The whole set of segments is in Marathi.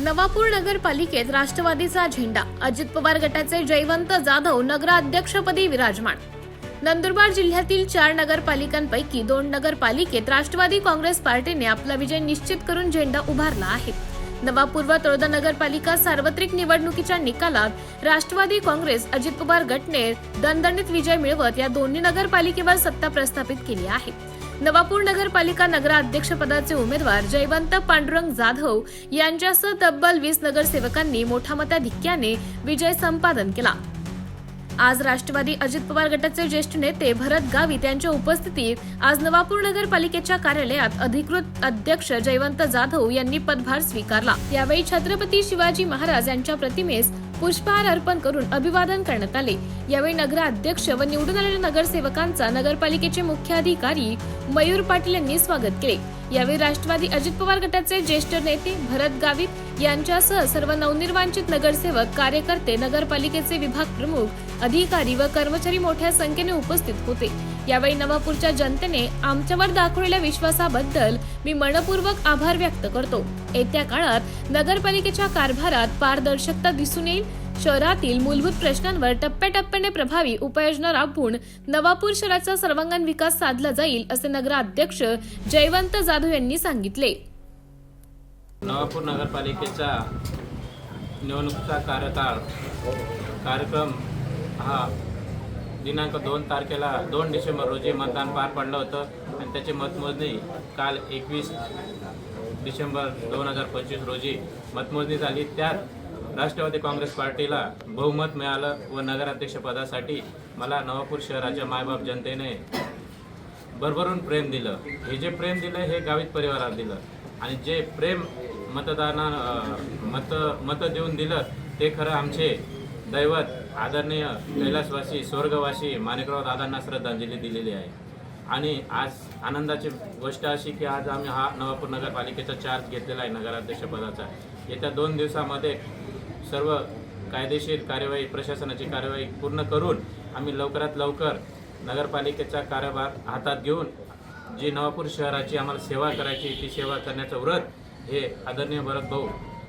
नवापूर नगरपालिकेत राष्ट्रवादीचा झेंडा. अजित पवार गटाचे जयवंत जाधव नगराध्यक्षपदी विराजमान. नंदुरबार जिल्ह्यातील चार नगरपालिकांपैकी दोन नगरपालिकेत राष्ट्रवादी काँग्रेस पार्टीने आपला विजय निश्चित करून झेंडा उभारला आहे. नवापूर व तळोदा नगरपालिका सार्वत्रिक निवडणुकीच्या निकालात राष्ट्रवादी काँग्रेस अजित पवार गटने दणदणीत विजय मिळवत या दोन्ही नगरपालिकेवर सत्ता प्रस्थापित केली आहे. नवापूर नगरपालिका नगराध्यक्षपदाचे उमेदवार जयवंत पांडुरंग जाधव यांच्यासह तब्बल वीस नगरसेवकांनी मोठ्या मताधिक्याने विजय संपादन केला. आज राष्ट्रवादी अजित पवार गटाचे ज्येष्ठ नेते भरत गावित यांच्या उपस्थितीत आज नवापूर नगरपालिकेच्या कार्यालयात अधिकृत अध्यक्ष जयवंत जाधव यांनी पदभार स्वीकारला. यावेळी छत्रपती शिवाजी महाराज यांच्या प्रतिमेस पुष्पहार अर्पण करून अभिवादन करण्यात आले. यावेळी नगराध्यक्ष व निवडून आलेल्या नगरसेवकांचा नगरपालिकेचे मुख्य अधिकारी मयूर पाटील यांनी स्वागत केले. यावेळी राष्ट्रवादी अजित पवार गटाचे ज्येष्ठ नेते भरत गावित यांच्यासह सर्व नवनिर्वाचित नगरसेवक कार्यकर्ते नगरपालिकेचे विभाग प्रमुख अधिकारी व कर्मचारी मोठ्या संख्येने उपस्थित होते. यावेळी नवापूरच्या जनतेने आमच्यावर दाखवलेल्या विश्वासाबद्दल मी मनपूर्वक आभार व्यक्त करतो. येत्या काळात नगरपालिकेच्या कारभारात पारदर्शकता दिसून येईल. शहरातील मूलभूत प्रश्नांवर टप्प्याटप्प्याने प्रभावी उपाययोजना राबवून नवापूर शहराचा सर्वांगीण विकास साधला जाईल असे नगराध्यक्ष जयवंत जाधव यांनी सांगितले. नवापूर नगरपालिकेचा निवडणुकीचा कार्यकाळ कार्यक्रम हा दिनांक दोन तारखेला दोन डिसेंबर रोजी मतदान पार पडलं होतं आणि त्याची मतमोजणी काल एकवीस डिसेंबर दोन हजार पंचवीस रोजी मतमोजणी झाली. त्यात राष्ट्रवादी काँग्रेस पार्टीला बहुमत मिळालं व नगराध्यक्षपदासाठी मला नवापूर शहराच्या मायबाप जनतेने भरभरून प्रेम दिलं. हे जे प्रेम दिलं हे गावित परिवाराला दिलं. आणि जे प्रेम मतदाना अं, मत मतं देऊन दिलं ते खरं आमचे दैवत आदरणीय कैलासवासी स्वर्गवासी माणिकराव दादांना श्रद्धांजली दिलेली आहे. आणि आज आनंदाची गोष्ट अशी की आज आम्ही हा नवापूर नगरपालिकेचा चार्ज घेतलेला आहे नगराध्यक्षपदाचा येत्या दोन दिवसामध्ये सर्व कायदेशीर कार्यवाही प्रशासनाची कार्यवाही पूर्ण करून आम्ही लवकरात लवकर नगरपालिकेचा कारभार हातात घेऊन जी नवापूर शहराची आम्हाला सेवा करायची ती सेवा करण्याचं व्रत हे आदरणीय भरत भाऊ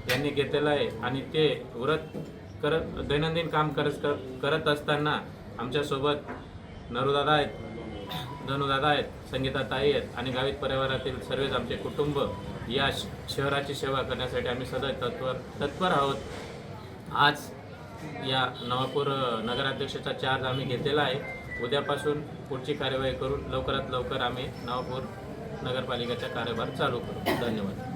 यांनी घेतलेलं आहे. आणि ते व्रत करत दैनंदिन काम करत करत असताना आमच्यासोबत नरुदादा आहेत धनुदादा आहेत संगीताताई आहेत आणि गावित परिवारातील सर्वच आमचे कुटुंब या श- शहराची सेवा करण्यासाठी आम्ही सदैव तत्पर तत्पर आहोत. आज या नवापूर नगराध्यक्षाचा चार्ज आम्ही घेतलेला आहे. उद्यापासून पुढची कार्यवाही करून लवकरात लवकर आम्ही नवापूर नगरपालिकेचा कार्यभार चालू करू. धन्यवाद.